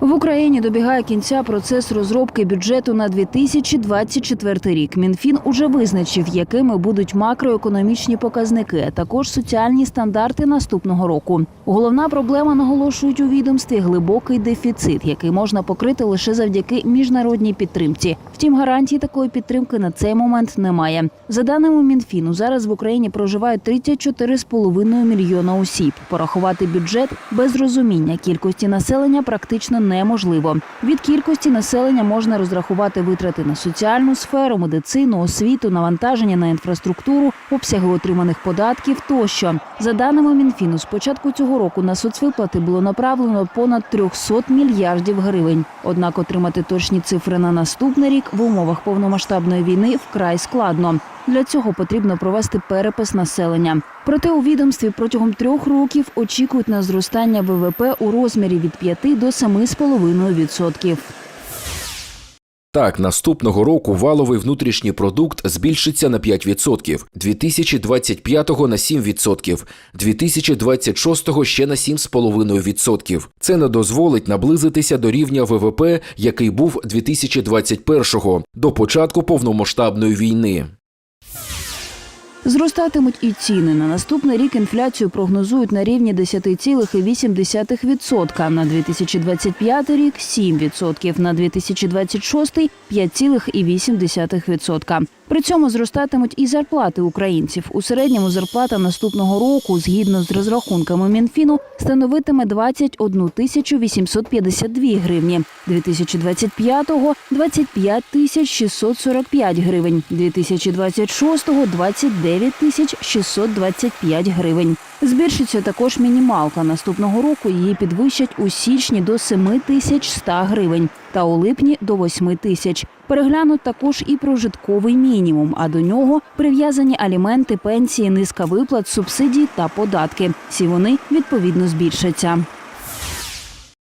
В Україні добігає кінця процес розробки бюджету на 2024 рік. Мінфін уже визначив, якими будуть макроекономічні показники, а також соціальні стандарти наступного року. Головна проблема наголошують у відомстві глибокий дефіцит, який можна покрити лише завдяки міжнародній підтримці. Втім, гарантії такої підтримки на цей момент немає. За даними Мінфіну, зараз в Україні проживають 34,5 мільйона осіб. Порахувати бюджет без розуміння кількості населення практично неможливо. Від кількості населення можна розрахувати витрати на соціальну сферу, медицину, освіту, навантаження на інфраструктуру, обсяги отриманих податків тощо. За даними Мінфіну, з початку цього року на соцвиплати було направлено понад 300 мільярдів гривень. Однак отримати точні цифри на наступний рік в умовах повномасштабної війни вкрай складно. Для цього потрібно провести перепис населення. Проте у відомстві протягом трьох років очікують на зростання ВВП у розмірі від 5 до 7,5%. Так, наступного року валовий внутрішній продукт збільшиться на 5%, 2025-го на 7%, 2026-го ще на 7,5%. Це не дозволить наблизитися до рівня ВВП, який був 2021-го, до початку повномасштабної війни. Зростатимуть і ціни. На наступний рік інфляцію прогнозують на рівні 10,8%, на 2025 рік 7%, на 2026 – 5,8%. При цьому зростатимуть і зарплати українців. У середньому зарплата наступного року, згідно з розрахунками Мінфіну, становитиме 21 тисячу 852 гривні. 2025-го – 25 тисяч 645 гривень. 2026-го – 29 тисяч 625 гривень. Збільшиться також мінімалка. Наступного року її підвищать у січні до 7 тисяч 100 гривень та у липні до 8 тисяч. Переглянуть також і прожитковий мінімум, а до нього прив'язані аліменти, пенсії, низка виплат, субсидій та податки. Всі вони відповідно збільшаться.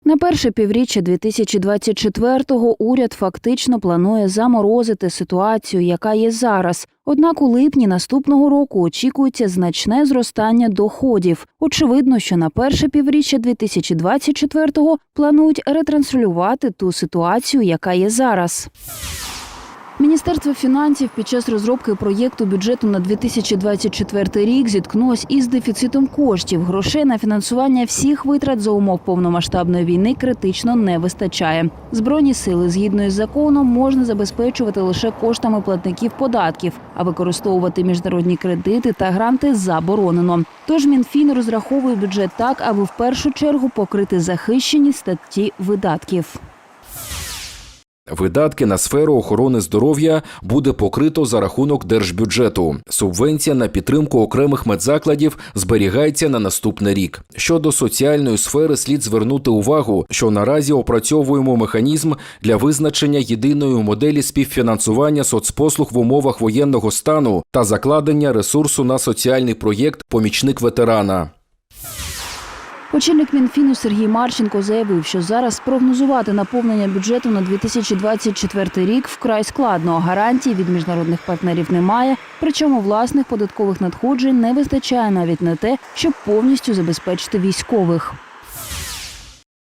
На перше півріччя 2024-го уряд фактично планує заморозити ситуацію, яка є зараз. Однак у липні наступного року очікується значне зростання доходів. Очевидно, що на перше півріччя 2024-го планують ретранслювати ту ситуацію, яка є зараз. Міністерство фінансів під час розробки проєкту бюджету на 2024 рік зіткнулось із дефіцитом коштів. Грошей на фінансування всіх витрат за умов повномасштабної війни критично не вистачає. Збройні сили згідно із законом можна забезпечувати лише коштами платників податків, а використовувати міжнародні кредити та гранти заборонено. Тож Мінфін розраховує бюджет так, аби в першу чергу покрити захищені статті видатків. Видатки на сферу охорони здоров'я буде покрито за рахунок держбюджету. Субвенція на підтримку окремих медзакладів зберігається на наступний рік. Щодо соціальної сфери, слід звернути увагу, що наразі опрацьовуємо механізм для визначення єдиної моделі співфінансування соцпослуг в умовах воєнного стану та закладення ресурсу на соціальний проєкт Помічник ветерана. Очільник Мінфіну Сергій Марченко заявив, що зараз спрогнозувати наповнення бюджету на 2024 рік вкрай складно. Гарантій від міжнародних партнерів немає. Причому власних податкових надходжень не вистачає навіть на те, щоб повністю забезпечити військових.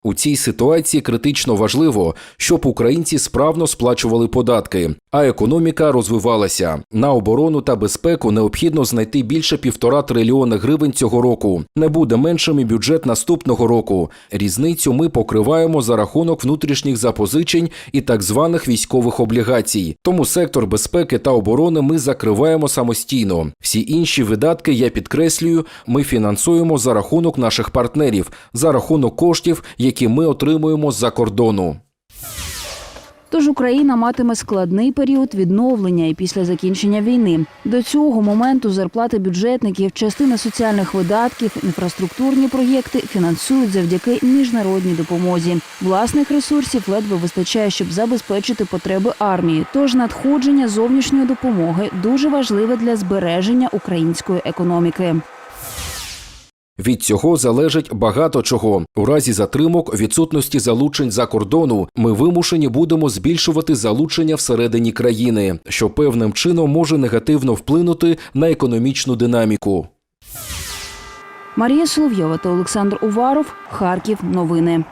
У цій ситуації критично важливо, щоб українці справно сплачували податки, а економіка розвивалася. На оборону та безпеку необхідно знайти більше півтора трильйона гривень цього року. Не буде меншим і бюджет наступного року. Різницю ми покриваємо за рахунок внутрішніх запозичень і так званих військових облігацій. Тому сектор безпеки та оборони ми закриваємо самостійно. Всі інші видатки, я підкреслюю, ми фінансуємо за рахунок наших партнерів, за рахунок коштів, які ми отримуємо з-за кордону. Тож Україна матиме складний період відновлення і після закінчення війни. До цього моменту зарплати бюджетників, частина соціальних видатків, інфраструктурні проєкти фінансують завдяки міжнародній допомозі. Власних ресурсів ледве вистачає, щоб забезпечити потреби армії. Тож надходження зовнішньої допомоги дуже важливе для збереження української економіки. Від цього залежить багато чого. У разі затримок, відсутності залучень за кордону, ми вимушені будемо збільшувати залучення всередині країни, що певним чином може негативно вплинути на економічну динаміку. Марія Соловйова та Олександр Уваров. Харків. Новини.